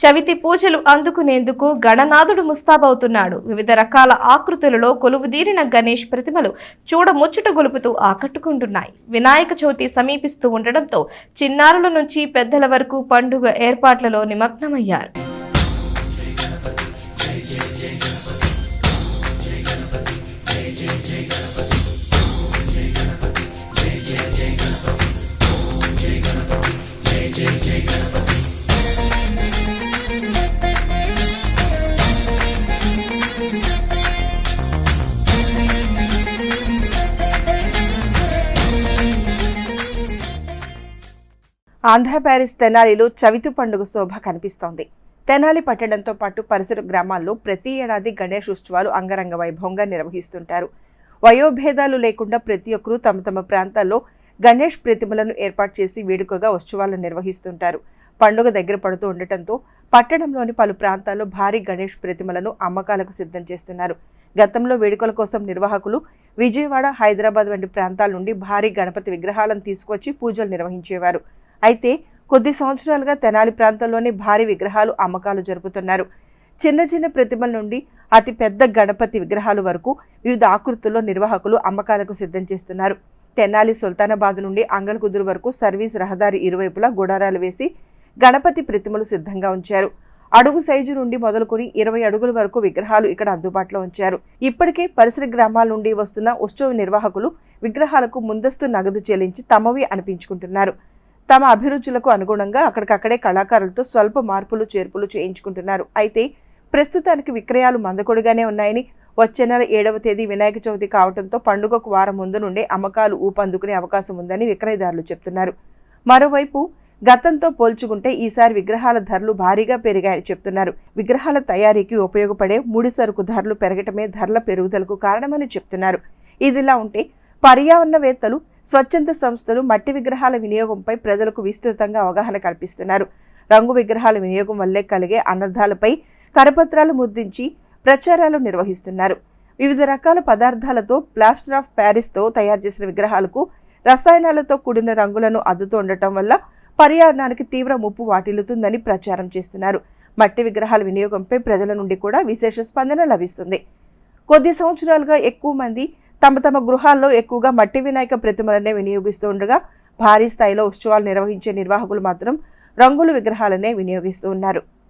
చవితి పూజలు అందుకునేందుకు గణనాథుడు ముస్తాబవుతున్నాడు. వివిధ రకాల ఆకృతులలో కొలువుదీరిన గణేష్ ప్రతిమలు చూడముచ్చుట గొలుపుతూ ఆకట్టుకుంటున్నాయి. వినాయక చవితి సమీపిస్తూ ఉండడంతో చిన్నారుల నుంచి పెద్దల వరకు పండుగ ఏర్పాట్లలో నిమగ్నమయ్యారు. ఆంధ్ర ప్యారిస్ తెనాలిలో చవితి పండుగ శోభ కనిపిస్తోంది. తెనాలి పట్టణంతో పాటు పరిసర గ్రామాల్లో ప్రతి ఏడాది గణేష్ ఉత్సవాలు అంగరంగ వైభవంగా నిర్వహిస్తుంటారు. వయోభేదాలు లేకుండా ప్రతి ఒక్కరూ తమ తమ ప్రాంతాల్లో గణేష్ ప్రతిమలను ఏర్పాటు చేసి వేడుకగా ఉత్సవాలు నిర్వహిస్తుంటారు. పండుగ దగ్గర పడుతూ ఉండటంతో పట్టణంలోని పలు ప్రాంతాల్లో భారీ గణేష్ ప్రతిమలను అమ్మకాలకు సిద్ధం చేస్తున్నారు. గతంలో వేడుకల కోసం నిర్వాహకులు విజయవాడ హైదరాబాద్ వంటి ప్రాంతాల నుండి భారీ గణపతి విగ్రహాలను తీసుకొచ్చి పూజలు నిర్వహించేవారు. అయితే కొద్ది సంవత్సరాలుగా తెనాలి ప్రాంతంలోనే భారీ విగ్రహాలు అమ్మకాలు జరుపుతున్నారు. చిన్న చిన్న ప్రతిమల నుండి అతి పెద్ద గణపతి విగ్రహాల వరకు వివిధ ఆకృతుల్లో నిర్వాహకులు అమ్మకాలకు సిద్ధం చేస్తున్నారు. తెనాలి సుల్తానాబాద్ నుండి అంగల్కుదురు వరకు సర్వీస్ రహదారి ఇరువైపులా గుడారాలు వేసి గణపతి ప్రతిమలు సిద్ధంగా ఉంచారు. అడుగు సైజు నుండి మొదలుకొని ఇరవై అడుగుల వరకు విగ్రహాలు ఇక్కడ అందుబాటులో ఉంచారు. ఇప్పటికే పరిసర గ్రామాల నుండి వస్తున్న ఉత్సవ నిర్వాహకులు విగ్రహాలకు ముందస్తు నగదు చెల్లించి తమవి అనిపించుకుంటున్నారు. తమ అభిరుచులకు అనుగుణంగా అక్కడికక్కడే కళాకారులతో స్వల్ప మార్పులు చేర్పులు చేయించుకుంటున్నారు. అయితే ప్రస్తుతానికి విక్రయాలు మందకొడిగానే ఉన్నాయని వచ్చే నెల ఏడవ తేదీ వినాయక చవితి కావడంతో పండుగకు వారం ముందు నుండే అమ్మకాలు ఊపందుకునే అవకాశం ఉందని విక్రయదారులు చెప్తున్నారు. మరోవైపు గతంతో పోల్చుకుంటే ఈసారి విగ్రహాల ధరలు భారీగా పెరిగాయని చెప్తున్నారు. విగ్రహాల తయారీకి ఉపయోగపడే ముడి సరుకు ధరలు పెరగటమే ధరల పెరుగుదలకు కారణమని చెప్తున్నారు. ఇదిలా ఉంటే పర్యావరణవేత్తలు స్వచ్ఛంద సంస్థలు మట్టి విగ్రహాల వినియోగంపై ప్రజలకు విస్తృతంగా అవగాహన కల్పిస్తున్నారు. రంగు విగ్రహాల వినియోగం వల్లే కలిగే అనర్థాలపై కరపత్రాలు ముద్రించి ప్రచారాలు నిర్వహిస్తున్నారు. వివిధ రకాల పదార్థాలతో ప్లాస్టర్ ఆఫ్ ప్యారిస్తో తయారు చేసిన విగ్రహాలకు రసాయనాలతో కూడిన రంగులను అద్దుతూ ఉండటం వల్ల పర్యావరణానికి తీవ్ర ముప్పు వాటిల్లుతుందని ప్రచారం చేస్తున్నారు. మట్టి విగ్రహాల వినియోగంపై ప్రజల నుండి కూడా విశేష స్పందన లభిస్తుంది. కొద్ది సంవత్సరాలుగా ఎక్కువ మంది తమ తమ గృహాల్లో ఎక్కువగా మట్టి వినాయక ప్రతిమలనే వినియోగిస్తూ ఉండగా భారీ స్థాయిలో ఉత్సవాలు నిర్వహించే నిర్వాహకులు మాత్రం రంగుల విగ్రహాలనే వినియోగిస్తూ ఉన్నారు.